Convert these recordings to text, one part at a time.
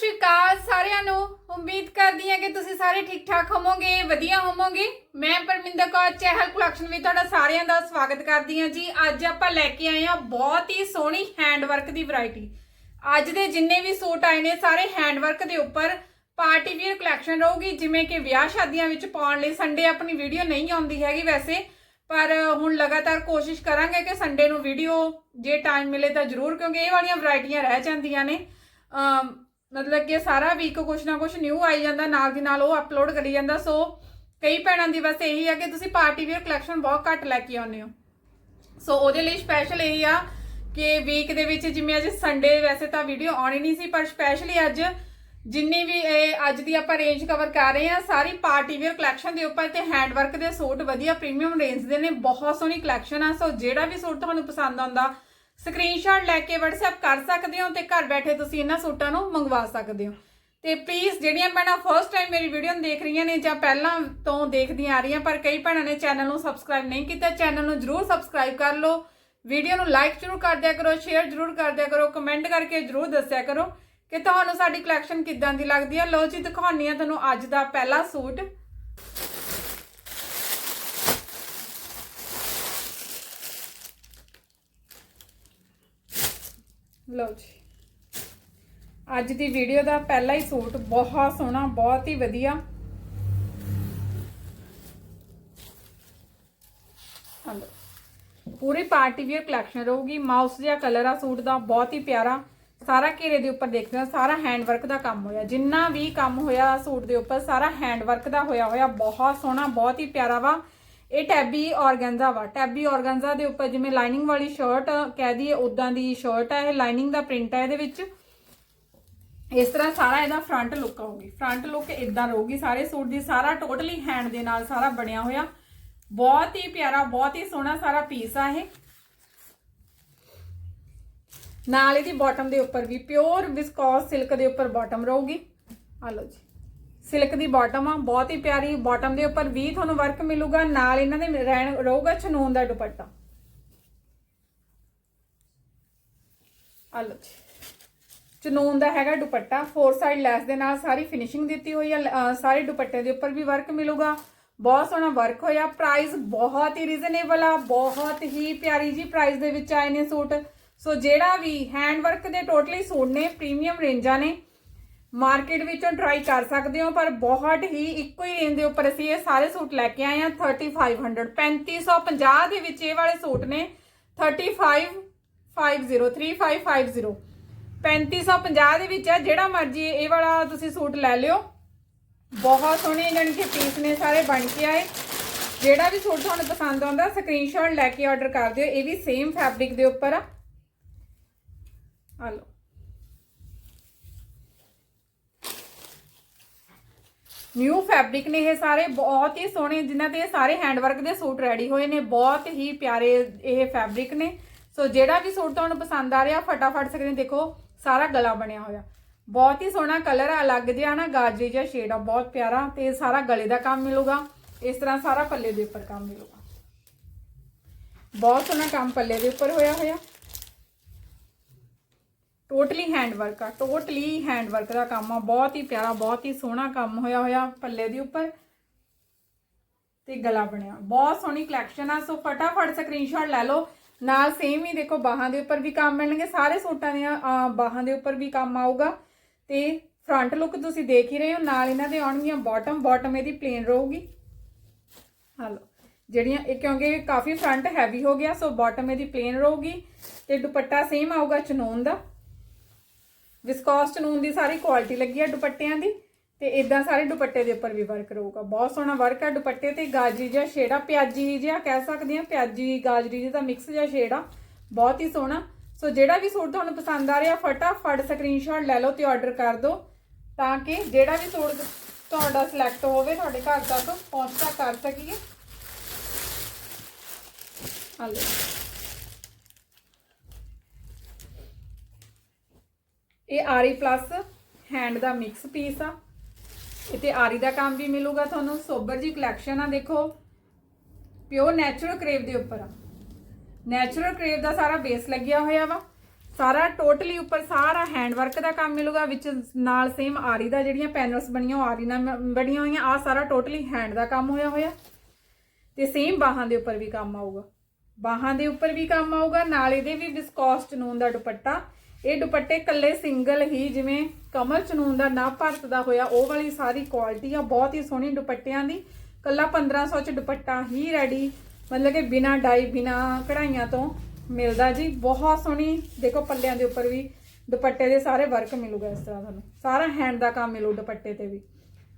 ਸ਼੍ਰੀ ਅਕਾਲ ਸਾਰਿਆਂ ਨੂੰ। ਉਮੀਦ ਕਰਦੀ ਹਾਂ ਕਿ ਤੁਸੀਂ ਸਾਰੇ ਠੀਕ ਠਾਕ ਹੋਵੋਗੇ, ਵਧੀਆ ਹੋਵੋਗੇ। ਮੈਂ ਪਰਮਿੰਦਰ ਕੌਰ, ਚਹਿਲ ਕਲੈਕਸ਼ਨ ਵਿੱਚ ਤੁਹਾਡਾ ਸਾਰਿਆਂ ਦਾ ਸਵਾਗਤ ਕਰਦੀ ਹਾਂ ਜੀ। ਅੱਜ ਆਪਾਂ ਲੈ ਕੇ ਆਏ ਹਾਂ ਬਹੁਤ ਹੀ ਸੋਹਣੀ ਹੈਂਡ ਵਰਕ ਦੀ ਵੈਰਾਈਟੀ। ਅੱਜ ਦੇ ਜਿੰਨੇ ਵੀ ਸੂਟ ਆਏ ਨੇ ਸਾਰੇ ਹੈਂਡ ਵਰਕ ਦੇ ਉੱਪਰ ਪਾਰਟੀ ਵੀਅਰ ਕਲੈਕਸ਼ਨ ਰਹੂਗੀ, ਜਿਵੇਂ ਕਿ ਵਿਆਹ ਸ਼ਾਦੀਆਂ ਵਿੱਚ ਪਾਉਣ ਲਈ ਸੰਡੇ ਆਪਣੀ ਵੀਡੀਓ ਨਹੀਂ ਆਉਂਦੀ ਹੈਗੀ ਵੈਸੇ, ਪਰ ਹੁਣ ਲਗਾਤਾਰ ਕੋਸ਼ਿਸ਼ ਕਰਾਂਗੇ ਕਿ ਸੰਡੇ ਨੂੰ ਵੀਡੀਓ ਜੇ ਟਾਈਮ ਮਿਲੇ ਤਾਂ ਜ਼ਰੂਰ, ਕਿਉਂਕਿ ਇਹ ਵਾਲੀਆਂ ਵੈਰਾਈਟੀਆਂ ਰਹਿ ਜਾਂਦੀਆਂ ਨੇ। ਮਤਲਬ ਕਿ ਸਾਰਾ ਵੀਕ ਕੁਛ ਨਾ ਕੁਛ ਨਿਊ ਆਈ ਜਾਂਦਾ, ਨਾਲ ਦੀ ਨਾਲ ਉਹ ਅਪਲੋਡ ਕਰੀ ਜਾਂਦਾ। ਸੋ ਕਈ ਭੈਣਾਂ ਦੀ ਬਸ ਇਹੀ ਆ ਕਿ ਤੁਸੀਂ ਪਾਰਟੀ ਵੇਅਰ ਕਲੈਕਸ਼ਨ ਬਹੁਤ ਘੱਟ ਲੈ ਕੇ ਆਉਂਦੇ ਹੋ। ਸੋ ਉਹਦੇ ਲਈ ਸਪੈਸ਼ਲ ਇਹ ਆ ਕਿ ਵੀਕ ਦੇ ਵਿੱਚ ਜਿਵੇਂ ਅੱਜ ਸੰਡੇ ਵੈਸੇ ਤਾਂ ਵੀਡੀਓ ਆਉਣੀ ਨਹੀਂ ਸੀ, ਪਰ ਸਪੈਸ਼ਲੀ ਅੱਜ ਜਿੰਨੀ ਵੀ ਇਹ ਅੱਜ ਦੀ ਆਪਾਂ ਰੇਂਜ ਕਵਰ ਕਰ ਰਹੇ ਹਾਂ, ਸਾਰੀ ਪਾਰਟੀ ਵੇਅਰ ਕਲੈਕਸ਼ਨ ਦੇ ਉੱਪਰ ਤੇ ਹੈਂਡ ਵਰਕ ਦੇ ਸੂਟ ਵਧੀਆ ਪ੍ਰੀਮੀਅਮ ਰੇਂਜ ਦੇ ਨੇ, ਬਹੁਤ ਸੋਹਣੀ ਕਲੈਕਸ਼ਨ ਆ। ਸੋ ਜਿਹੜਾ ਵੀ ਸੂਟ ਤੁਹਾਨੂੰ ਪਸੰਦ ਆਉਂਦਾ ਸਕਰੀਨਸ਼ਾਟ ਲੈ ਕੇ WhatsApp ਕਰ ਸਕਦੇ ਹੋ ਤੇ ਘਰ ਬੈਠੇ ਤੁਸੀਂ ਇਹਨਾਂ ਸੂਟਾਂ ਨੂੰ ਮੰਗਵਾ ਸਕਦੇ ਹੋ। ਤੇ ਪਲੀਜ਼ ਜਿਹੜੀਆਂ ਭੈਣਾਂ ਫਰਸਟ ਟਾਈਮ ਮੇਰੀ ਵੀਡੀਓ ਨੂੰ ਦੇਖ ਰਹੀਆਂ ਨੇ ਜਾਂ ਪਹਿਲਾਂ ਤੋਂ ਦੇਖਦੀਆਂ ਆ ਰਹੀਆਂ, ਪਰ ਕਈ ਭੈਣਾਂ ਨੇ ਚੈਨਲ ਨੂੰ ਸਬਸਕ੍ਰਾਈਬ ਨਹੀਂ ਕੀਤਾ ਚੈਨਲ ਨੂੰ ਜਰੂਰ ਸਬਸਕ੍ਰਾਈਬ ਕਰ ਲਓ। ਵੀਡੀਓ ਨੂੰ ਲਾਈਕ ਜਰੂਰ ਕਰ ਦਿਆ ਕਰੋ ਸ਼ੇਅਰ ਜਰੂਰ ਕਰ ਦਿਆ ਕਰੋ ਕਮੈਂਟ ਕਰਕੇ ਜਰੂਰ ਦੱਸਿਆ ਕਰੋ ਕਿ ਤੁਹਾਨੂੰ ਸਾਡੀ ਕਲੈਕਸ਼ਨ ਕਿੱਦਾਂ ਦੀ ਲੱਗਦੀ ਹੈ ਲੋ ਜੀ ਦਿਖਾਉਣੀ ਆ ਤੁਹਾਨੂੰ ਅੱਜ ਦਾ ਪਹਿਲਾ ਸੂਟ। ਲਓ ਜੀ। ਅੱਜ ਦੀ ਵੀਡੀਓ ਦਾ ਪਹਿਲਾ ਹੀ ਸੂਟ ਬਹੁਤ ਸੋਹਣਾ, ਬਹੁਤ ਹੀ ਵਧੀਆ। ਪੂਰੀ ਪਾਰਟੀ ਵੀਅਰ ਕਲੈਕਸ਼ਨ ਰਹੂਗੀ। ਮਾਊਸ ਜਿਹਾ ਕਲਰ ਆ ਸੂਟ ਦਾ, ਬਹੁਤ ਹੀ ਪਿਆਰਾ। ਸਾਰਾ ਘੇਰੇ ਦੇ ਉੱਪਰ ਦੇਖਦੇ ਹੋ, ਸਾਰਾ ਹੈਂਡ ਵਰਕ ਦਾ ਕੰਮ ਹੋਇਆ। ਜਿੰਨਾ ਵੀ ਕੰਮ ਹੋਇਆ ਸੂਟ ਦੇ ਉੱਪਰ, ਸਾਰਾ ਹੈਂਡ ਵਰਕ ਦਾ ਹੋਇਆ ਹੋਇਆ। ਬਹੁਤ ਸੋਹਣਾ, ਬਹੁਤ ਹੀ ਪਿਆਰਾ ਵਾ। ਇਹ ਟੈਬੀ ਔਰਗੈਂਜ਼ਾ ਵਾ। ਟੈਬੀ ਔਰਗੈਂਜ਼ਾ ਦੇ ਉੱਪਰ ਜਿਵੇਂ ਲਾਈਨਿੰਗ ਵਾਲੀ ਸ਼ਰਟ ਕਹਿ ਦਈਏ ਉਦਾਂ ਦੀ ਸ਼ਰਟ ਹੈ ਇਹ ਲਾਈਨਿੰਗ ਦਾ ਪ੍ਰਿੰਟ ਹੈ ਇਹਦੇ ਵਿੱਚ। ਇਸ ਤਰ੍ਹਾਂ ਸਾਰਾ ਇਹਦਾ ਫਰੰਟ ਲੁੱਕ ਆਊਗੀ। ਫਰੰਟ ਲੁੱਕ ਇਦਾਂ ਰਹੂਗੀ, ਸਾਰੇ ਸੂਟ ਦੀ ਸਾਰਾ ਟੋਟਲੀ ਹੈਂਡ ਦੇ ਨਾਲ ਸਾਰਾ ਬਣਿਆ ਹੋਇਆ। ਬਹੁਤ ਹੀ ਪਿਆਰਾ, ਬਹੁਤ ਹੀ ਸੋਹਣਾ ਸਾਰਾ ਪੀਸ ਆ ਇਹ। ਨਾਲ ਇਹਦੀ ਬਾਟਮ ਦੇ ਉੱਪਰ ਵੀ ਪਿਓਰ ਵਿਸਕੋਸ ਸਿਲਕ ਦੇ ਉੱਪਰ ਬਾਟਮ ਰਹੂਗੀ। ਆ ਲਓ ਜੀ। ਸਿਲਕ ਦੀ ਬਾਟਮ ਆ, ਬਹੁਤ ਹੀ ਪਿਆਰੀ ਬਾਟਮ ਦੇ ਉੱਪਰ ਵੀ ਤੁਹਾਨੂੰ ਵਰਕ ਮਿਲੂਗਾ, ਨਾਲ ਇਹਨਾਂ ਦੇ ਰਹਿਣ ਰਹੂਗਾ ਚਨੂਨ ਦਾ ਦੁਪੱਟਾ। ਆ ਲਓ ਜੀ। ਚਨੂਨ ਦਾ ਹੈਗਾ ਦੁਪੱਟਾ ਫੋਰ ਸਾਈਡ ਲੈਸ ਦੇ ਨਾਲ ਸਾਰੀ ਫਿਨਿਸ਼ਿੰਗ ਦਿੱਤੀ ਹੋਈ ਆ ਸਾਰੇ ਦੁਪੱਟੇ ਦੇ ਉੱਪਰ ਵੀ ਵਰਕ ਮਿਲੂਗਾ। ਬਹੁਤ ਸੋਹਣਾ ਵਰਕ ਹੋਇਆ ਪ੍ਰਾਈਸ ਬਹੁਤ ਹੀ ਰੀਜ਼ਨੇਬਲ ਆ, ਬਹੁਤ ਹੀ ਪਿਆਰੀ ਜੀ ਪ੍ਰਾਈਸ ਦੇ ਵਿੱਚ ਆਏ ਨੇ ਸੂਟ। ਸੋ ਜਿਹੜਾ ਵੀ ਹੈਂਡ ਵਰਕ ਦੇ ਟੋਟਲੀ ਸੂਟ ਨੇ ਪ੍ਰੀਮੀਅਮ ਰੇਂਜਾਂ ਨੇ ਮਾਰਕੀਟ ਵਿੱਚੋਂ ਟਰਾਈ ਕਰ ਸਕਦੇ ਹੋ, ਪਰ ਬਹੁਤ ਹੀ ਇੱਕੋ ਹੀ ਰੇਂਜ ਦੇ ਉੱਪਰ ਅਸੀਂ ਇਹ ਸਾਰੇ ਸੂਟ ਲੈ ਕੇ ਆਏ ਹਾਂ 3500 3550 ਦੇ ਵਿੱਚ ਇਹ ਵਾਲੇ ਸੂਟ ਨੇ 3550 3550 3550 ਦੇ ਵਿੱਚ ਹੈ, ਜਿਹੜਾ ਮਰਜ਼ੀ ਇਹ ਵਾਲਾ ਤੁਸੀਂ ਸੂਟ ਲੈ ਲਿਓ। ਬਹੁਤ ਸੋਹਣੇ ਜਾਣੀ ਕਿ ਪੀਸ ਨੇ ਸਾਰੇ ਬਣ ਕੇ ਆਏ। ਜਿਹੜਾ ਵੀ ਸੂਟ ਤੁਹਾਨੂੰ ਪਸੰਦ ਆਉਂਦਾ ਸਕਰੀਨਸ਼ਾਟ ਲੈ ਕੇ ਆਰਡਰ ਕਰ ਦਿਓ, ਇਹ ਵੀ ਸੇਮ ਫੈਬਰਿਕ ਦੇ ਉੱਪਰ ਆ। ਆ ਲਓ। ਨਿਊ ਫੈਬਰਿਕ ਨੇ ਇਹ ਸਾਰੇ ਬਹੁਤ ਹੀ ਸੋਹਣੇ, ਜਿਨ੍ਹਾਂ ਤੇ ਸਾਰੇ ਹੈਂਡਵਰਕ ਦੇ ਸੂਟ ਰੈਡੀ ਹੋਏ ਨੇ, ਬਹੁਤ ਹੀ ਪਿਆਰੇ ਇਹ ਫੈਬਰਿਕ ਨੇ। ਸੋ ਜਿਹੜਾ ਵੀ ਸੂਟ ਤੁਹਾਨੂੰ ਪਸੰਦ ਆ ਰਿਹਾ, ਫਟਾਫਟ ਸਕਰੀਨ ਦੇਖੋ, ਸਾਰਾ ਗਲਾ ਬਣਿਆ ਹੋਇਆ। ਬਹੁਤ ਹੀ ਸੋਹਣਾ ਕਲਰ ਆ, ਅਲੱਗ ਜਿਹਾ ਨਾ, ਗਾਜਰੀ ਜਿਹਾ ਸ਼ੇਡ ਆ, ਬਹੁਤ ਪਿਆਰਾ, ਤੇ ਸਾਰਾ ਗਲੇ ਦਾ ਕੰਮ ਮਿਲੂਗਾ। ਇਸ ਤਰ੍ਹਾਂ ਸਾਰਾ ਪੱਲੇ ਦੇ ਉੱਪਰ ਕੰਮ ਮਿਲੂਗਾ। ਬਹੁਤ ਸੋਹਣਾ ਕੰਮ ਪੱਲੇ ਦੇ ਉੱਪਰ ਹੋਇਆ ਹੋਇਆ। ਟੋਟਲੀ ਹੈਂਡ ਵਰਕ ਆ ਟੋਟਲੀ ਹੈਂਡ ਵਰਕ ਦਾ ਕੰਮ ਆ। ਬਹੁਤ ਹੀ ਪਿਆਰਾ, ਬਹੁਤ ਹੀ ਸੋਹਣਾ ਕੰਮ ਹੋਇਆ ਹੋਇਆ ਪੱਲੇ ਦੇ ਉੱਪਰ ਤੇ ਗਲਾ ਬਣਿਆ। ਬਹੁਤ ਸੋਹਣੀ ਕਲੈਕਸ਼ਨ ਆ। ਸੋ ਫਟਾਫਟ ਸਕਰੀਨਸ਼ਾਟ ਲੈ ਲਓ। ਨਾਲ ਸੇਮ ਹੀ ਦੇਖੋ, ਬਾਹਾਂ ਦੇ ਉੱਪਰ ਵੀ ਕੰਮ ਮਿਲਣਗੇ। ਸਾਰੇ ਸੂਟਾਂ ਦੀਆਂ ਬਾਹਾਂ ਦੇ ਉੱਪਰ ਵੀ ਕੰਮ ਆਊਗਾ। ਤੇ ਫਰੰਟ ਲੁੱਕ ਤੁਸੀਂ ਦੇਖ ਹੀ ਰਹੇ ਹੋ। ਨਾਲ ਇਹਨਾਂ ਦੇ ਆਉਣਗੀਆਂ ਬਾਟਮ ਬਾਟਮ ਇਹਦੀ ਪਲੇਨ ਰਹੂਗੀ। ਹਲੋ ਜਿਹੜੀਆਂ, ਇਹ ਕਿਉਂਕਿ ਕਾਫੀ ਫਰੰਟ ਹੈਵੀ ਹੋ ਗਿਆ। ਸੋ ਬਾਟਮ ਇਹਦੀ ਪਲੇਨ ਰਹੂਗੀ। ਤੇ ਦੁਪੱਟਾ ਸੇਮ ਆਊਗਾ ਚਨੂਨ ਦਾ। ਵਿਸਕੋਸ ਚਨੂਨ ਦੀ ਸਾਰੀ ਕੁਆਲਿਟੀ ਲੱਗੀ ਆ ਦੁਪੱਟਿਆਂ ਦੀ ਤੇ ਇਦਾਂ ਸਾਰੇ ਦੁਪੱਟੇ ਦੇ ਉੱਪਰ ਵੀ ਵਰਕ ਰਹੂਗਾ। ਬਹੁਤ ਸੋਹਣਾ ਵਰਕ ਆ ਦੁਪੱਟੇ ਤੇ, ਗਾਜਰੀ ਜਿਹਾ ਸ਼ੇੜਾ ਆ ਪਿਆਜੀ ਜਿਹਾ ਕਹਿ ਸਕਦੇ ਆ, ਪਿਆਜੀ, ਗਾਜਰੀ ਜਿਹਾ ਮਿਕਸ ਜਿਹਾ ਸ਼ੇੜਾ ਬਹੁਤ ਹੀ ਸੋਹਣਾ। ਸੋ ਜਿਹੜਾ ਵੀ ਸੂਟ ਤੁਹਾਨੂੰ ਪਸੰਦ ਆ ਰਿਹਾ, ਫਟਾਫਟ ਸਕਰੀਨਸ਼ਾਟ ਲੈ ਲਓ ਤੇ ਆਰਡਰ ਕਰ ਦਿਓ, ਤਾਂ ਕਿ ਜਿਹੜਾ ਵੀ ਸੂਟ ਤੁਹਾਡਾ ਸਿਲੈਕਟ ਹੋਵੇ, ਤੁਹਾਡੇ ਘਰ ਤੱਕ ਪਹੁੰਚਦਾ ਕਰ ਸਕੀਏ। ਹਲੋ ਇਹ ਆਰੀ ਪਲੱਸ ਹੈਂਡ ਦਾ ਮਿਕਸ ਪੀਸ ਆ। ਇਤੇ ਆਰੀ ਦਾ ਕੰਮ ਵੀ ਮਿਲੂਗਾ ਤੁਹਾਨੂੰ। ਸੋਬਰ ਜੀ ਕਲੈਕਸ਼ਨ ਆ, ਦੇਖੋ। ਪਿਓਰ ਨੈਚੁਰਲ ਕਰੇਵ ਦੇ ਉੱਪਰ ਆ। ਨੈਚੁਰਲ ਕਰੇਵ ਦਾ ਸਾਰਾ ਬੇਸ ਲੱਗਿਆ ਹੋਇਆ ਵਾ। ਸਾਰਾ ਟੋਟਲੀ ਉੱਪਰ ਸਾਰਾ ਹੈਂਡ ਵਰਕ ਦਾ ਕੰਮ ਮਿਲੂਗਾ, ਵਿੱਚ ਨਾਲ ਸੇਮ ਆਰੀ ਦਾ ਜਿਹੜੀਆਂ ਪੈਨਲਸ ਬਣੀਆਂ, ਉਹ ਆਰੀ ਨਾਲ ਮ- ਬਣੀਆਂ ਹੋਈਆਂ। ਆ ਸਾਰਾ ਟੋਟਲੀ ਹੈਂਡ ਦਾ ਕੰਮ ਹੋਇਆ ਹੋਇਆ। ਤੇ ਸੇਮ ਬਾਹਾਂ ਦੇ ਉੱਪਰ ਵੀ ਕੰਮ ਆਊਗਾ। ਬਾਹਾਂ ਦੇ ਉੱਪਰ ਵੀ ਕੰਮ ਆਊਗਾ। ਨਾਲ ਇਹਦੇ ਵੀ ਵਿਸਕੋਸ ਚਨੂਨ ਦਾ ਦੁਪੱਟਾ। ਇਹ ਦੁਪੱਟੇ ਕੱਲੇ ਸਿੰਗਲ ਹੀ ਜਿਵੇਂ ਕਮਲ ਚਨੂਨ ਦਾ ਨਾ ਭਰਤ ਦਾ ਹੋਇਆ, ਉਹ ਵਾਲੀ ਸਾਰੀ ਕੁਆਲਿਟੀ ਆ, ਬਹੁਤ ਹੀ ਸੋਹਣੀ ਦੁਪੱਟਿਆਂ ਦੀ। ਕੱਲਾ 1500 ਚ ਦੁਪੱਟਾ ਹੀ ਰੈਡੀ ਮਤਲਬ ਕਿ ਬਿਨਾ ਡਾਈ, ਬਿਨਾ ਕਢਾਈਆਂ ਤੋਂ ਮਿਲਦਾ ਜੀ। ਬਹੁਤ ਸੋਹਣੀ, ਦੇਖੋ ਪੱਲਿਆਂ ਦੇ ਉੱਪਰ ਵੀ ਦੁਪੱਟੇ ਦੇ ਸਾਰੇ ਵਰਕ ਮਿਲੂਗਾ ਇਸ ਤਰ੍ਹਾਂ ਤੁਹਾਨੂੰ। ਸਾਰਾ ਹੈਂਡ ਦਾ ਕੰਮ ਮਿਲੂ ਦੁਪੱਟੇ ਤੇ ਵੀ।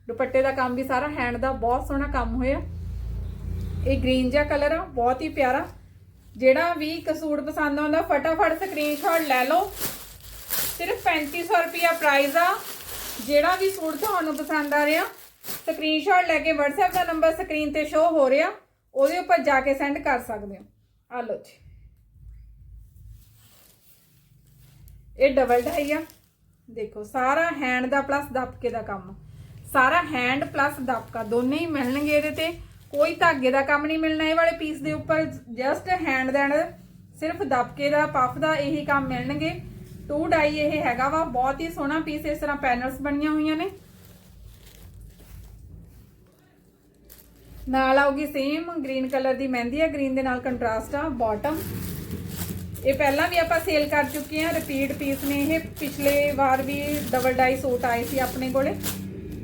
ਦੁਪੱਟੇ ਦਾ ਕੰਮ ਵੀ ਸਾਰਾ ਹੈਂਡ ਦਾ, ਬਹੁਤ ਸੋਹਣਾ ਕੰਮ ਹੋਇਆ। ਇਹ ਗ੍ਰੀਨ ਜਿਹਾ ਕਲਰ ਆ, ਬਹੁਤ ਹੀ ਪਿਆਰਾ। ਜਿਹੜਾ ਵੀ ਕਸੂਟ ਪਸੰਦ ਆਉਂਦਾ, ਫਟਾਫਟ ਸਕਰੀਨਸ਼ਾਟ ਲੈ ਲਓ। ਸਿਰਫ 3500 ਰੁਪਿਆ ਪ੍ਰਾਈਸ ਆ। ਜਿਹੜਾ ਵੀ ਸੂਟ ਤੁਹਾਨੂੰ ਪਸੰਦ ਆ ਰਿਹਾ ਸਕਰੀਨਸ਼ਾਟ ਲੈ ਕੇ WhatsApp ਦਾ ਨੰਬਰ ਸਕਰੀਨ ਤੇ ਸ਼ੋ ਹੋ ਰਿਹਾ, ਉਹਦੇ ਉੱਪਰ ਜਾ ਕੇ ਸੈਂਡ ਕਰ ਸਕਦੇ ਹੋ। ਆ ਲਓ ਜੀ। ਇਹ ਡਬਲ ਡਾਈ ਆ। ਦੇਖੋ, ਸਾਰਾ ਹੈਂਡ ਦਾ ਪਲੱਸ ਦਬਕੇ ਦਾ ਕੰਮ। ਸਾਰਾ ਹੈਂਡ ਪਲੱਸ ਦਬਕਾ, ਦੋਨੇ ਹੀ ਮਿਲਣਗੇ ਇਹਦੇ ਤੇ। ਕੋਈ ਧਾਗੇ ਦਾ ਕੰਮ ਨਹੀਂ ਮਿਲਣਾ, ਇਹ ਵਾਲੇ ਪੀਸ ਦੇ ਉੱਪਰ ਜਸਟ ਹੈਂਡ ਦਾ ਸਿਰਫ ਦਬਕੇ ਦਾ ਪਫ ਦਾ ਇਹੀ ਕੰਮ ਮਿਲਣਗੇ। ਟੂ ਡਾਈ ਇਹ ਹੈਗਾ ਵਾ, ਬਹੁਤ ਹੀ ਸੋਹਣਾ ਪੀਸ ਇਸ ਤਰ੍ਹਾਂ ਪੈਨਲਸ ਬਣੀਆਂ ਹੋਈਆਂ ਨੇ। ਨਾਲ ਆਉਗੀ ਸੇਮ ਗ੍ਰੀਨ ਕਲਰ ਦੀ ਮਹਿੰਦੀ ਆ ਗ੍ਰੀਨ ਦੇ ਨਾਲ ਕੰਟਰਾਸਟ ਆ ਬਾਟਮ ਇਹ ਪਹਿਲਾਂ ਵੀ ਆਪਾਂ ਸੇਲ ਕਰ ਚੁੱਕੇ ਹਾਂ ਰਿਪੀਟ ਪੀਸ ਨੇ ਇਹ, ਪਿਛਲੇ ਵਾਰ ਵੀ ਡਬਲ ਡਾਈ ਸੂਟ ਆਏ ਸੀ ਆਪਣੇ ਕੋਲੇ।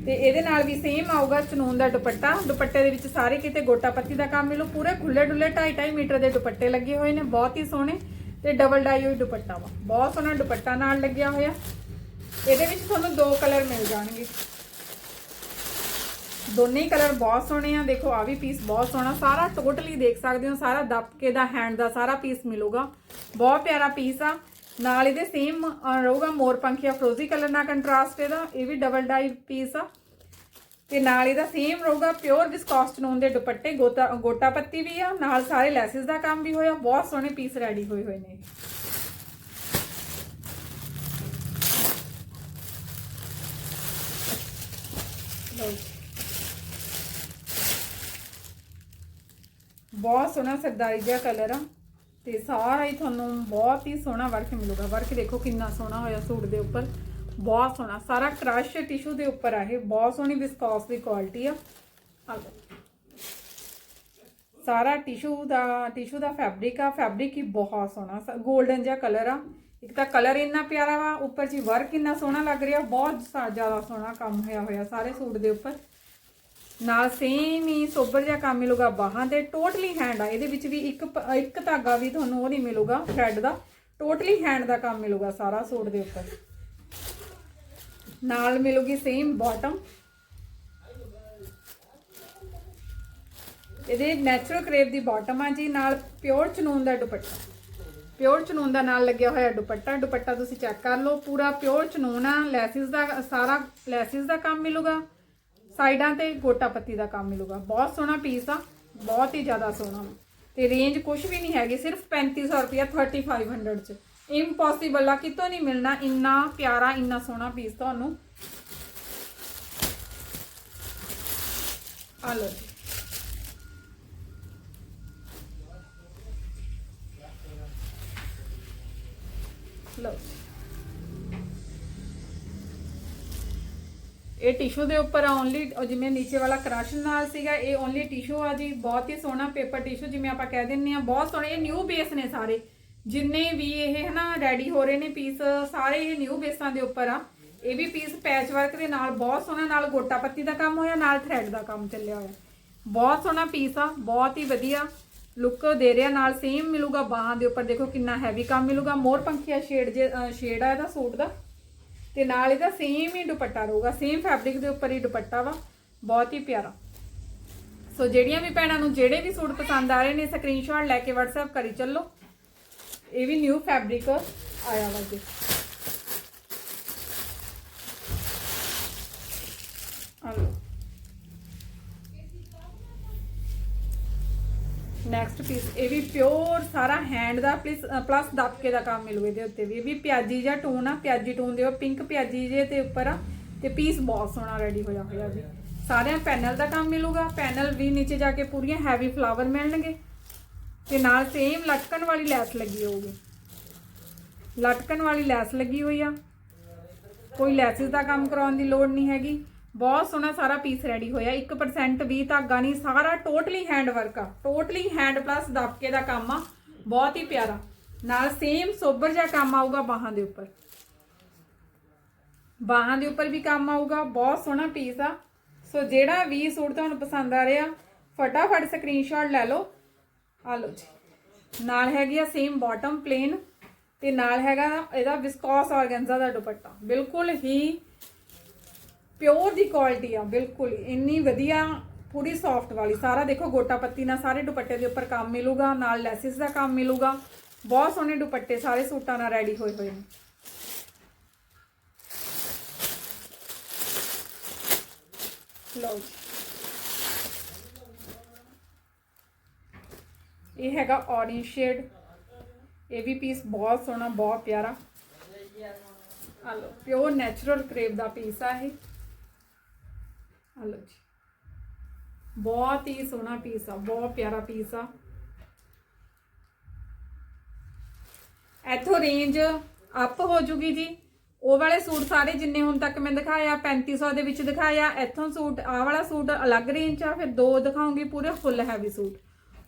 ਤੇ ਇਹਦੇ ਨਾਲ ਵੀ ਸੇਮ ਆਊਗਾ ਚਨੂਨ ਦਾ ਦੁਪੱਟਾ। ਦੁਪੱਟੇ ਦੇ ਵਿੱਚ ਸਾਰੇ ਕਿਤੇ ਗੋਟਾ ਪੱਤੀ ਦਾ ਕੰਮ ਮਿਲੂ। ਪੂਰੇ ਖੁੱਲੇ ਡੁੱਲੇ 2.5 ਮੀਟਰ ਦੇ ਦੁਪੱਟੇ ਲੱਗੇ ਹੋਏ ਨੇ, ਬਹੁਤ ਹੀ ਸੋਹਣੇ ਤੇ ਡਬਲ ਡਾਈ ਹੋਈ ਦੁਪੱਟਾ ਵਾ। ਬਹੁਤ ਸੋਹਣਾ ਦੁਪੱਟਾ ਨਾਲ ਲੱਗਿਆ ਹੋਇਆ। ਇਹਦੇ ਵਿੱਚ ਤੁਹਾਨੂੰ ਦੋ ਕਲਰ ਮਿਲ ਜਾਣਗੇ। ਦੋਨੇ ਕਲਰ ਬਹੁਤ ਸੋਹਣੇ ਆ। ਦੇਖੋ ਆ ਵੀ ਪੀਸ ਬਹੁਤ ਸੋਹਣਾ। ਸਾਰਾ ਟੋਟਲੀ ਦੇਖ ਸਕਦੇ ਹੋ, ਸਾਰਾ ਦਬਕੇ ਦਾ ਹੈਂਡ ਦਾ ਸਾਰਾ ਪੀਸ ਮਿਲੂਗਾ। ਬਹੁਤ ਪਿਆਰਾ ਪੀਸ ਆ। ਨਾਲ ਇਹਦੇ ਸੇਮ ਰਹੂਗਾ ਮੋਰ ਪੰਖੀਆ ਫਰੋਜ਼ੀ ਕਲਰ ਨਾਲ ਕੰਟਰਾਸਟ ਇਹਦਾ, ਇਹ ਵੀ ਡਬਲ ਡਾਈ ਪੀਸ ਆ। ਤੇ ਨਾਲ ਇਹਦਾ ਸੇਮ ਰਹੂਗਾ ਪਿਓਰ ਵਿਸਕੋਸ ਨੂਨ ਦੇ ਦੁਪੱਟੇ ਗੋਟਾ ਗੋਟਾ ਪੱਤੀ ਵੀ ਆ, ਨਾਲ ਸਾਰੇ ਲੈਸਿਸ ਦਾ ਕੰਮ ਵੀ ਹੋਇਆ, ਬਹੁਤ ਸੋਹਣੇ ਪੀਸ ਰੈਡੀ ਹੋਏ ਹੋਏ ਨੇ। ਬਹੁਤ ਸੋਹਣਾ ਸਰਦਾਰੀ ਜਿਹਾ ਕਲਰ ਆ। ਤੇ ਸਾਰਾ ਹੀ ਤੁਹਾਨੂੰ ਬਹੁਤ ਹੀ ਸੋਹਣਾ ਵਰਕ ਮਿਲੂਗਾ। ਵਰਕ ਦੇਖੋ ਕਿੰਨਾ ਸੋਹਣਾ ਹੋਇਆ ਸੂਟ ਦੇ ਉੱਪਰ। ਬਹੁਤ ਸੋਹਣਾ। ਸਾਰਾ ਕ੍ਰਸ਼ ਟਿਸ਼ੂ ਦੇ ਉੱਪਰ ਆ ਇਹ। ਬਹੁਤ ਸੋਹਣੀ ਵਿਸਕੋਸ ਦੀ ਕੁਆਲਿਟੀ ਆ। ਸਾਰਾ ਟਿਸ਼ੂ ਦਾ ਟਿਸ਼ੂ ਦਾ ਫੈਬਰਿਕ ਆ। ਫੈਬਰਿਕ ਹੀ ਬਹੁਤ ਸੋਹਣਾ। 골ਡਨ ਜਿਹਾ ਕਲਰ ਆ। ਇੱਕ ਤਾਂ ਕਲਰ ਇੰਨਾ ਪਿਆਰਾ ਵਾ। ਉੱਪਰ ਜੀ ਵਰਕ ਇੰਨਾ ਸੋਹਣਾ ਲੱਗ ਰਿਹਾ। ਬਹੁਤ ਸਾ- ਜ਼ਿਆਦਾ ਸੋਹਣਾ ਕੰਮ ਹੋਇਆ ਹੋਇਆ ਸਾਰੇ ਸੂਟ ਦੇ ਉੱਪਰ। ਨਾਲ ਸੇਮ ਹੀ ਸੋਬਰ ਜਿਹਾ ਕੰਮ ਮਿਲੂਗਾ ਬਾਹਾਂ ਤੇ ਟੋਟਲੀ ਹੈਂਡ ਆ। ਇਹਦੇ ਵਿੱਚ ਵੀ ਇੱਕ ਇੱਕ ਧਾਗਾ ਵੀ ਤੁਹਾਨੂੰ ਉਹ ਨਹੀਂ ਮਿਲੂਗਾ ਥ੍ਰੈਡ ਦਾ। ਟੋਟਲੀ ਹੈਂਡ ਦਾ ਕੰਮ ਮਿਲੂਗਾ ਸਾਰਾ ਸੂਟ ਦੇ ਉੱਪਰ। ਨਾਲ ਮਿਲੂਗੀ ਸੇਮ ਬਾਟਮ ਇਹਦੇ ਨੈਚੁਰਲ ਕਰੇਵ ਦੀ ਬਾਟਮ ਆ ਜੀ, ਨਾਲ ਪਿਓਰ ਚਨੂਨ ਦਾ ਦੁਪੱਟਾ। ਪਿਓਰ ਚਨੂਨ ਦਾ ਨਾਲ ਲੱਗਿਆ ਹੋਇਆ ਦੁਪੱਟਾ। ਦੁਪੱਟਾ ਤੁਸੀਂ ਚੈੱਕ ਕਰ ਲਓ, ਪੂਰਾ ਪਿਓਰ ਚਨੂਨ ਆ, ਲੈਸਿਸ ਦਾ, ਸਾਰਾ ਲੈਸਿਸ ਦਾ ਕੰਮ ਮਿਲੂਗਾ। ਸਾਈਡਾਂ ਤੇ ਗੋਟਾ ਪੱਤੀ ਦਾ ਕੰਮ ਮਿਲੂਗਾ। ਬਹੁਤ ਸੋਹਣਾ ਪੀਸ ਆ, ਬਹੁਤ ਹੀ ਜ਼ਿਆਦਾ ਸੋਹਣਾ। ਤੇ ਰੇਂਜ ਕੁਝ ਵੀ ਨਹੀਂ ਹੈਗੀ, ਸਿਰਫ 3500 ਰੁਪਿਆ 3500 ਚ। ਇੰਪੋਸੀਬਲ ਆ, ਕਿਤੋਂ ਨਹੀਂ ਮਿਲਣਾ, ਇੰਨਾ ਪਿਆਰਾ, ਇੰਨਾ ਸੋਹਣਾ ਪੀਸ ਤੁਹਾਨੂੰ। ਆ ਲਓ ਜੀ। ਇਹ ਟਿਸ਼ੂ ਦੇ ਉੱਪਰ ਓਨਲੀ ਜਿਵੇਂ ਨੀਚੇ ਵਾਲਾ ਕ੍ਰਸ਼ ਨਾਲ ਸੀਗਾ, ਇਹ ਓਨਲੀ ਟਿਸ਼ੂ ਆ ਜੀ। ਬਹੁਤ ਹੀ ਸੋਹਣਾ ਪੇਪਰ ਟਿਸ਼ੂ ਜਿਵੇਂ ਆਪਾਂ ਕਹਿ ਦਿੰਨੇ ਆ ਬਹੁਤ ਸੋਹਣੇ, ਇਹ ਨਿਊ ਬੇਸ ਨੇ ਸਾਰੇ। ਜਿੰਨੇ ਵੀ ਇਹ ਹਨਾ ਰੈਡੀ ਹੋ ਰਹੇ ਨੇ ਪੀਸ ਸਾਰੇ ਇਹ ਨਿਊ ਬੇਸਾਂ ਦੇ ਉੱਪਰ ਆ। ਇਹ ਵੀ ਪੀਸ ਪੈਚ ਵਰਕ ਦੇ ਨਾਲ ਬਹੁਤ ਸੋਹਣਾ, ਨਾਲ ਗੋਟਾ ਪੱਤੀ ਦਾ ਕੰਮ ਹੋਇਆ, ਨਾਲ ਥ੍ਰੈਡ ਦਾ ਕੰਮ ਚੱਲਿਆ ਹੋਇਆ। ਬਹੁਤ ਸੋਹਣਾ ਪੀਸ ਆ, ਬਹੁਤ ਹੀ ਵਧੀਆ ਲੁੱਕ ਦੇ ਰਿਹਾ। ਨਾਲ ਸੇਮ ਮਿਲੂਗਾ ਬਾਹਾਂ ਦੇ ਉੱਪਰ। ਦੇਖੋ ਕਿੰਨਾ ਹੈਵੀ ਕੰਮ ਮਿਲੂਗਾ। ਮੋਰ ਪੰਖੀਆ ਸ਼ੇਡ ਜੇ ਸ਼ੇਡ ਆ ਇਹਦਾ, ਸੂਟ ਦਾ। ਤੇ ਨਾਲ ਇਹਦਾ ਸੇਮ ਹੀ ਦੁਪੱਟਾ ਰਹੂਗਾ ਸੇਮ ਫੈਬਰਿਕ ਦੇ ਉੱਪਰ ਹੀ ਦੁਪੱਟਾ ਵਾ, ਬਹੁਤ ਹੀ ਪਿਆਰਾ। ਸੋ ਜਿਹੜੀਆਂ ਵੀ ਭੈਣਾਂ ਨੂੰ ਜਿਹੜੇ ਵੀ ਸੂਟ ਪਸੰਦ ਆ ਰਹੇ ਨੇ ਸਕਰੀਨਸ਼ਾਟ ਲੈ ਕੇ WhatsApp ਕਰੀ ਚੱਲੋ। ਇਹ ਵੀ ਨਿਊ ਫੈਬਰਿਕ ਆਇਆ ਵਾ ਜੀ ਨੈਕਸਟ ਪੀਸ ਇਹ ਵੀ ਪਿਓਰ ਸਾਰਾ ਹੈਂਡ ਦਾ ਪਲੱਸ ਪਲੱਸ ਦਬਕੇ ਦਾ ਕੰਮ ਮਿਲੂ ਇਹਦੇ ਉੱਤੇ ਵੀ। ਇਹ ਵੀ ਪਿਆਜੀ ਜਾਂ ਟੂਨ ਆ, ਪਿਆਜੀ ਟੂਨ ਦੇ ਉਹ ਪਿੰਕ ਪਿਆਜੀ ਜੇ ਤੇ ਉੱਪਰ ਆ, ਤੇ ਪੀਸ ਬਹੁਤ ਸੋਹਣਾ ਰੈਡੀ ਹੋਇਆ ਹੋਇਆ ਵੀ। ਸਾਰਿਆਂ ਪੈਨਲ ਦਾ ਕੰਮ ਮਿਲੂਗਾ ਪੈਨਲ ਵੀ ਨੀਚੇ ਜਾ ਕੇ ਪੂਰੀਆਂ ਹੈਵੀ ਫਲਾਵਰ ਮਿਲਣਗੇ। ਤੇ ਨਾਲ ਸੇਮ ਲਟਕਣ ਵਾਲੀ ਲੈਸ ਲੱਗੀ ਹੋਊਗੀ। ਲਟਕਣ ਵਾਲੀ ਲੈਸ ਲੱਗੀ ਹੋਈ ਆ। ਕੋਈ ਲੈਸਿਸ ਦਾ ਕੰਮ ਕਰਾਉਣ ਦੀ ਲੋੜ ਨਹੀਂ ਹੈਗੀ। ਬਹੁਤ ਸੋਹਣਾ ਸਾਰਾ ਪੀਸ ਰੈਡੀ ਹੋਇਆ। 1% ਵੀ ਧਾਗਾ ਨਹੀਂ, ਸਾਰਾ ਟੋਟਲੀ ਹੈਂਡ ਵਰਕ ਆ। ਟੋਟਲੀ ਹੈਂਡ ਪਲੱਸ ਦਬਕੇ ਦਾ ਕੰਮ ਆ। ਬਹੁਤ ਹੀ ਪਿਆਰਾ। ਨਾਲ ਸੇਮ ਸੋਬਰ ਜਿਹਾ ਕੰਮ ਆਊਗਾ ਬਾਹਾਂ ਦੇ ਉੱਪਰ। ਬਾਹਾਂ ਦੇ ਉੱਪਰ ਵੀ ਕੰਮ ਆਊਗਾ। ਬਹੁਤ ਸੋਹਣਾ ਪੀਸ ਆ। ਸੋ ਜਿਹੜਾ ਵੀ ਸੂਟ ਤੁਹਾਨੂੰ ਪਸੰਦ ਆ ਰਿਹਾ, ਫਟਾਫਟ ਸਕਰੀਨਸ਼ਾਟ ਲੈ ਲਓ। ਆ ਲਓ ਜੀ। ਨਾਲ ਹੈਗੀ ਆ ਸੇਮ ਬਾਟਮ ਪਲੇਨ ਤੇ ਨਾਲ ਹੈਗਾ ਇਹਦਾ ਵਿਸਕੋਸ ਆਰਗੈਂਜ਼ਾ ਦਾ ਦੁਪੱਟਾ। ਬਿਲਕੁਲ ਹੀ ਪਿਓਰ ਦੀ ਕੁਆਲਿਟੀ ਆ, ਬਿਲਕੁਲ ਇੰਨੀ ਵਧੀਆ, ਪੂਰੀ ਸੌਫਟ ਵਾਲੀ। ਸਾਰਾ ਦੇਖੋ, ਗੋਟਾ ਪੱਤੀ ਨਾਲ ਸਾਰੇ ਦੁਪੱਟੇ ਦੇ ਉੱਪਰ ਕੰਮ ਮਿਲੂਗਾ, ਨਾਲ ਲੈਸਿਸ ਦਾ ਕੰਮ ਮਿਲੂਗਾ। ਬਹੁਤ ਸੋਹਣੇ ਦੁਪੱਟੇ, ਸਾਰੇ ਸੂਟਾਂ ਨਾਲ ਰੈਡੀ ਹੋਏ ਹੋਏ ਨੇ। ਲਓ ਇਹ ਹੈਗਾ ਔਰੇਂਜ ਸ਼ੇਡ ਇਹ ਵੀ ਪੀਸ ਬਹੁਤ ਸੋਹਣਾ, ਬਹੁਤ ਪਿਆਰਾ। ਆ ਲਓ ਪਿਓਰ ਨੈਚੁਰਲ ਕਰੇਪ ਦਾ ਪੀਸ ਆ ਇਹ। ਆ ਲਓ ਜੀ। ਬਹੁਤ ਹੀ ਸੋਹਣਾ ਪੀਸ ਆ, ਬਹੁਤ ਪਿਆਰਾ ਪੀਸ ਆ। ਇੱਥੋਂ ਰੇਂਜ ਅਪ ਹੋ ਜੂਗੀ ਜੀ। ਉਹ ਵਾਲੇ ਸੂਟ ਸਾਰੇ ਜਿੰਨੇ ਹੁਣ ਤੱਕ ਮੈਂ ਦਿਖਾਇਆ 3500 ਦੇ ਵਿੱਚ ਦਿਖਾਇਆ, ਇੱਥੋਂ ਸੂਟ, ਆਹ ਵਾਲਾ ਸੂਟ ਅਲੱਗ ਰੇਂਜ ਆ, ਫਿਰ ਦੋ ਦਿਖਾਉਂਗੀ ਪੂਰੇ ਫੁੱਲ ਹੈਵੀ ਸੂਟ।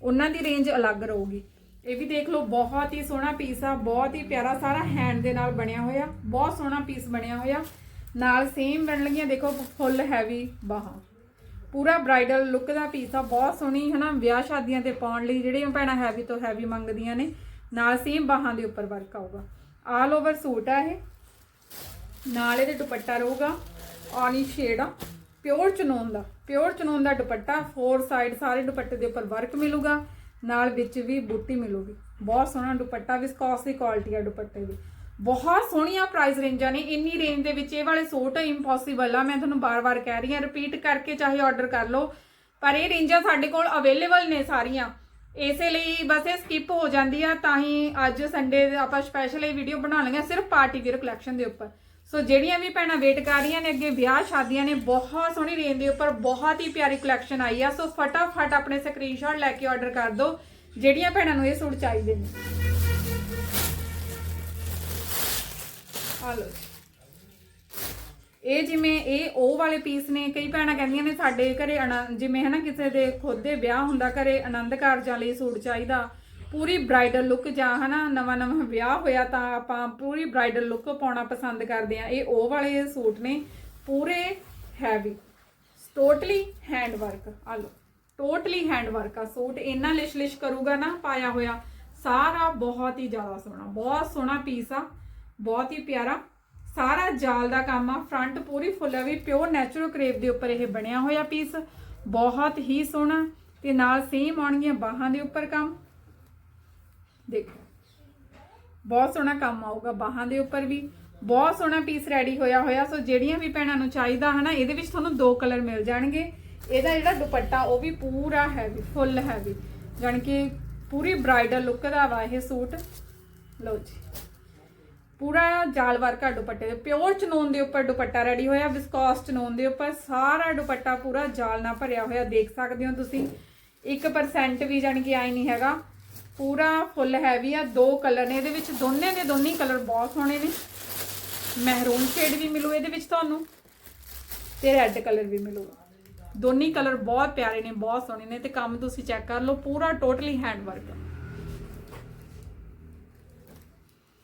ਉਹਨਾਂ ਦੀ ਰੇਂਜ ਅਲੱਗ ਰਹੂਗੀ। ਇਹ ਵੀ ਦੇਖ ਲਓ, ਬਹੁਤ ਹੀ ਸੋਹਣਾ ਪੀਸ ਆ, ਬਹੁਤ ਹੀ ਪਿਆਰਾ, ਸਾਰਾ ਹੈਂਡ ਦੇ ਨਾਲ ਬਣਿਆ ਹੋਇਆ, ਬਹੁਤ ਸੋਹਣਾ ਪੀਸ ਬਣਿਆ ਹੋਇਆ। ਨਾਲ ਸੇਮ ਬਣ ਲੱਗੀਆਂ ਦੇਖੋ ਫੁੱਲ ਹੈਵੀ ਬਾਹਾਂ। ਪੂਰਾ ਬ੍ਰਾਈਡਲ ਲੁੱਕ ਦਾ ਪੀਸ ਆ, ਬਹੁਤ ਸੋਹਣੀ, ਹਨਾ, ਵਿਆਹ ਸ਼ਾਦੀਆਂ ਤੇ ਪਾਉਣ ਲਈ ਜਿਹੜੀਆਂ ਭੈਣਾਂ ਹੈਵੀ ਤੋਂ ਹੈਵੀ ਮੰਗਦੀਆਂ ਨੇ, ਨਾਲ ਸੇਮ ਬਾਹਾਂ ਦੇ ਉੱਪਰ ਵਰਕ ਆਊਗਾ। ਆਲ ਓਵਰ ਸੂਟ ਆ ਇਹ। ਨਾਲ ਇਹਦੇ ਦੁਪੱਟਾ ਰਹੂਗਾ ਔਨੀ ਸ਼ੇਡ ਆ ਪਿਓਰ ਚਨੋਨ ਦਾ ਪਿਓਰ ਚਨੋਨ ਦਾ ਦੁਪੱਟਾ ਫੋਰ ਸਾਈਡ ਸਾਰੇ ਦੁਪੱਟੇ ਦੇ ਉੱਪਰ ਵਰਕ ਮਿਲੂਗਾ, ਨਾਲ ਵਿੱਚ ਵੀ ਬੂਟੀ ਮਿਲੂਗੀ। ਬਹੁਤ ਸੋਹਣਾ ਦੁਪੱਟਾ ਵਿਸਕੋਸ ਦੀ ਕੁਆਲਿਟੀ ਆ ਦੁਪੱਟੇ ਦੀ। ਬਹੁਤ ਸੋਹਣੀਆਂ ਪ੍ਰਾਈਸ ਰੇਂਜਾਂ ਨੇ, ਇੰਨੀ ਰੇਂਜ ਦੇ ਵਿੱਚ ਇਹ ਵਾਲੇ ਸੂਟ ਇੰਪੋਸੀਬਲ ਆ, ਮੈਂ ਤੁਹਾਨੂੰ ਬਾਰ-ਬਾਰ ਕਹਿ ਰਹੀ ਹਾਂ ਰਿਪੀਟ ਕਰਕੇ ਚਾਹੇ ਆਰਡਰ ਕਰ ਲਓ। ਪਰ ਇਹ ਰੇਂਜਾਂ ਸਾਡੇ ਕੋਲ ਅਵੇਲੇਬਲ ਨੇ ਸਾਰੀਆਂ। ਇਸੇ ਲਈ ਬਸ ਇਹ ਸਕਿਪ ਹੋ ਜਾਂਦੀ ਆ, ਤਾਂ ਹੀ ਅੱਜ ਸੰਡੇ ਆਪਾਂ ਸਪੈਸ਼ਲ ਇਹ ਵੀਡੀਓ ਬਣਾ ਲਈਆਂ ਸਿਰਫ ਪਾਰਟੀ ਵੀਅਰ ਕਲੈਕਸ਼ਨ ਦੇ ਉੱਪਰ। ਸੋ ਜਿਹੜੀਆਂ ਵੀ ਭੈਣਾਂ ਵੇਟ ਕਰ ਰਹੀਆਂ ਨੇ, ਅੱਗੇ ਵਿਆਹ ਸ਼ਾਦੀਆਂ ਨੇ, ਬਹੁਤ ਸੋਹਣੀ ਰੇਂਜ ਦੇ ਉੱਪਰ ਬਹੁਤ ਹੀ ਪਿਆਰੀ ਕਲੈਕਸ਼ਨ ਆਈ ਆ। ਸੋ ਫਟਾਫਟ ਆਪਣੇ ਸਕਰੀਨਸ਼ਾਟ ਲੈ ਕੇ ਆਰਡਰ ਕਰ ਦਿਓ, ਜਿਹੜੀਆਂ ਭੈਣਾਂ ਨੂੰ ਇਹ ਸੂਟ ਚਾਹੀਦੇ ਨੇ। ਆ ਲਓ। ਇਹ ਜਿਵੇਂ ਇਹ ਉਹ ਵਾਲੇ ਪੀਸ ਨੇ, ਕਈ ਭੈਣਾਂ ਕਹਿੰਦੀਆਂ ਨੇ ਸਾਡੇ ਘਰੇ ਆਨੰ- ਜਿਵੇਂ ਹਨਾ ਕਿਸੇ ਦੇ ਖੁਦ ਦੇ ਵਿਆਹ ਹੁੰਦਾ ਘਰੇ, ਆਨੰਦ ਕਾਰਜਾਂ ਲਈ ਸੂਟ ਚਾਹੀਦਾ। ਪੂਰੀ ਬ੍ਰਾਈਡਲ ਲੁੱਕ ਜਾਂ ਹਨਾ ਨਵਾਂ ਨਵਾਂ ਵਿਆਹ ਹੋਇਆ ਤਾਂ ਆਪਾਂ ਪੂਰੀ ਬ੍ਰਾਈਡਲ ਲੁੱਕ ਪਾਉਣਾ ਪਸੰਦ ਕਰਦੇ ਆ ਇਹ ਉਹ ਵਾਲੇ ਸੂਟ ਨੇ, ਪੂਰੇ ਹੈਵੀ ਟੋਟਲੀ ਹੈਂਡ ਵਰਕ ਆ ਲੋ ਟੋਟਲੀ ਹੈਂਡ ਵਰਕ ਆ। ਸੂਟ ਇੰਨਾ ਲਿਸ਼ ਲਿਸ਼ ਕਰੂਗਾ ਨਾ, ਪਾਇਆ ਹੋਇਆ, ਸਾਰਾ ਬਹੁਤ ਹੀ ਜ਼ਿਆਦਾ ਸੋਹਣਾ, ਬਹੁਤ ਸੋਹਣਾ ਪੀਸ ਆ। ਬਹੁਤ ਹੀ ਪਿਆਰਾ। ਸਾਰਾ ਜਾਲ ਦਾ ਕੰਮ ਆ ਫਰੰਟ ਪੂਰੀ ਫੁੱਲ ਹੈ ਵੀ ਪਿਓਰ ਨੈਚੁਰਲ ਕਰੇਪ ਦੇ ਉੱਪਰ ਇਹ ਬਣਿਆ ਹੋਇਆ ਪੀਸ ਬਹੁਤ ਹੀ ਸੋਹਣਾ ਤੇ ਨਾਲ ਸੇਮ ਆਉਣਗੀਆਂ ਬਾਹਾਂ ਦੇ ਉੱਪਰ ਕੰਮ। ਦੇਖੋ, ਬਹੁਤ ਸੋਹਣਾ ਕੰਮ ਆਊਗਾ ਬਾਹਾਂ ਦੇ ਉੱਪਰ ਵੀ। ਬਹੁਤ ਸੋਹਣਾ ਪੀਸ ਰੈਡੀ ਹੋਇਆ ਹੋਇਆ, ਸੋ ਜਿਹੜੀਆਂ ਵੀ ਭੈਣਾਂ ਨੂੰ ਚਾਹੀਦਾ ਹਨਾ, ਇਹਦੇ ਵਿੱਚ ਤੁਹਾਨੂੰ ਦੋ ਕਲਰ ਮਿਲ ਜਾਣਗੇ। ਇਹਦਾ ਜਿਹੜਾ ਦੁਪੱਟਾ, ਉਹ ਵੀ ਪੂਰਾ ਹੈਵੀ ਫੁੱਲ ਹੈਵੀ ਜਾਣੀ ਕਿ ਪੂਰੀ ਬ੍ਰਾਈਡਲ ਲੁੱਕ ਦਾ ਵਾ ਇਹ ਸੂਟ। ਲਓ ਜੀ। ਪੂਰਾ ਜਾਲ ਵਰਕਾ ਦੁਪੱਟੇ ਦੇ ਪਿਓਰ ਚਨੋਨ ਦੇ ਉੱਪਰ ਦੁਪੱਟਾ ਰੈਡੀ ਹੋਇਆ ਵਿਸਕੋਸ ਚਨੋਨ ਦੇ ਉੱਪਰ ਸਾਰਾ ਦੁਪੱਟਾ ਪੂਰਾ ਜਾਲ ਨਾਲ ਭਰਿਆ ਹੋਇਆ, ਦੇਖ ਸਕਦੇ ਹੋ ਤੁਸੀਂ। 1% ਵੀ ਜਾਣੀ ਕਿ ਆਈ ਨਹੀਂ ਹੈਗਾ। ਪੂਰਾ ਫੁੱਲ ਹੈਵੀ ਆ, ਦੋ ਕਲਰ ਨੇ, ਇਹਦੇ ਵਿੱਚ ਦੋਨੇ ਦੇ ਦੋਨੇ ਕਲਰ ਬਹੁਤ ਸੋਹਣੇ ਨੇ। ਮਹਿਰੂਨ ਸ਼ੇਡ ਵੀ ਮਿਲੂ ਇਹਦੇ ਵਿੱਚ ਤੁਹਾਨੂੰ ਤੇ ਰੈੱਡ ਕਲਰ ਵੀ ਮਿਲੂਗਾ ਦੋਨੇ ਕਲਰ ਬਹੁਤ ਪਿਆਰੇ ਨੇ, ਬਹੁਤ ਸੋਹਣੇ ਨੇ ਤੇ ਕੰਮ ਤੁਸੀਂ ਚੈੱਕ ਕਰ ਲਓ, ਪੂਰਾ ਟੋਟਲੀ ਹੈਂਡ ਵਰਕ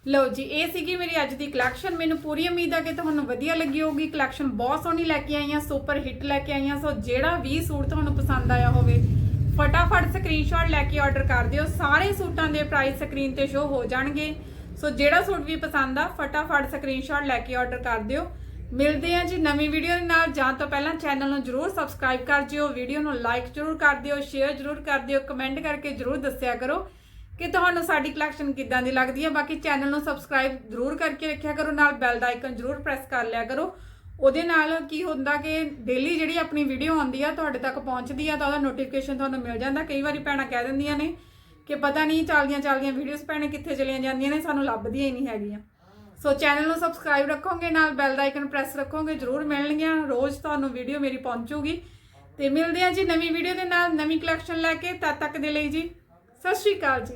ਲਓ ਜੀ, ਇਹ ਸੀਗੀ ਮੇਰੀ ਅੱਜ ਦੀ ਕਲੈਕਸ਼ਨ ਮੈਨੂੰ ਪੂਰੀ ਉਮੀਦ ਆ ਕਿ ਤੁਹਾਨੂੰ ਵਧੀਆ ਲੱਗੀ ਹੋਊਗੀ। ਕਲੈਕਸ਼ਨ ਬਹੁਤ ਸੋਹਣੀ ਲੈ ਕੇ ਆਈਆਂ ਸੁਪਰ ਹਿੱਟ ਲੈ ਕੇ ਆਈਆਂ। ਸੋ ਜਿਹੜਾ ਵੀ ਸੂਟ ਤੁਹਾਨੂੰ ਪਸੰਦ ਆਇਆ ਹੋਵੇ, ਫਟਾਫਟ ਸਕਰੀਨਸ਼ਾਟ ਲੈ ਕੇ ਆਰਡਰ ਕਰ ਦਿਓ। ਸਾਰੇ ਸੂਟਾਂ ਦੇ ਪ੍ਰਾਈਸ ਸਕਰੀਨ ਤੇ ਸ਼ੋ ਹੋ ਜਾਣਗੇ। ਸੋ ਜਿਹੜਾ ਸੂਟ ਵੀ ਪਸੰਦ ਆ, ਫਟਾਫਟ ਸਕਰੀਨਸ਼ਾਟ ਲੈ ਕੇ ਆਰਡਰ ਕਰ ਦਿਓ। ਮਿਲਦੇ ਆ ਜੀ ਨਵੀਂ ਵੀਡੀਓ ਦੇ ਨਾਲ। ਜਾਂ ਤੋਂ ਪਹਿਲਾਂ ਚੈਨਲ ਨੂੰ ਜਰੂਰ ਸਬਸਕ੍ਰਾਈਬ ਕਰ ਜਿਓ। ਵੀਡੀਓ ਨੂੰ ਲਾਈਕ ਜਰੂਰ ਕਰ ਦਿਓ ਸ਼ੇਅਰ ਜਰੂਰ ਕਰ ਦਿਓ। ਕਮੈਂਟ ਕਰਕੇ ਜਰੂਰ ਦੱਸਿਆ ਕਰੋ। ਕਿ ਤੁਹਾਨੂੰ ਸਾਡੀ ਕਲੈਕਸ਼ਨ ਕਿੱਦਾਂ ਦੀ ਲੱਗਦੀ ਹੈ, ਬਾਕੀ ਚੈਨਲ ਨੂੰ ਸਬਸਕ੍ਰਾਈਬ ਜਰੂਰ ਕਰਕੇ ਰੱਖਿਆ ਕਰੋ, ਨਾਲ ਬੈਲ ਦਾ ਆਈਕਨ ਜਰੂਰ ਪ੍ਰੈਸ ਕਰ ਲਿਆ ਕਰੋ। ਉਹਦੇ ਨਾਲ ਕੀ ਹੁੰਦਾ ਕਿ ਡੇਲੀ ਜਿਹੜੀ ਆਪਣੀ ਵੀਡੀਓ ਆਉਂਦੀ ਆ, ਤੁਹਾਡੇ ਤੱਕ ਪਹੁੰਚਦੀ ਆ, ਤਾਂ ਉਹਦਾ ਨੋਟੀਫਿਕੇਸ਼ਨ ਤੁਹਾਨੂੰ ਮਿਲ ਜਾਂਦਾ। ਕਈ ਵਾਰੀ ਭੈਣਾਂ ਕਹਿ ਦਿੰਦੀਆਂ ਨੇ ਕਿ ਪਤਾ ਨਹੀਂ ਚੱਲਦੀਆਂ ਚੱਲਦੀਆਂ ਵੀਡੀਓਜ਼ ਭੈਣੇ ਕਿੱਥੇ ਚਲੀਆਂ ਜਾਂਦੀਆਂ ਨੇ, ਸਾਨੂੰ ਲੱਭਦੀਆਂ ਹੀ ਨਹੀਂ ਹੈਗੀਆਂ। ਸੋ ਚੈਨਲ ਨੂੰ ਸਬਸਕ੍ਰਾਈਬ ਰੱਖੋਗੇ, ਨਾਲ ਬੈਲ ਦਾ ਆਈਕਨ ਪ੍ਰੈਸ ਰੱਖੋਗੇ, ਜਰੂਰ ਮਿਲਣਗੀਆਂ। ਰੋਜ਼ ਤੁਹਾਨੂੰ ਵੀਡੀਓ ਮੇਰੀ ਪਹੁੰਚੂਗੀ। ਤੇ ਮਿਲਦੇ ਆ ਜੀ ਨਵੀਂ ਵੀਡੀਓ ਦੇ ਨਾਲ, ਨਵੀਂ ਕਲੈਕਸ਼ਨ ਲੈ ਕੇ। ਤਦ ਤੱਕ ਦੇ ਲਈ ਜੀ ਸਤਿ ਸ਼੍ਰੀ ਅਕਾਲ ਜੀ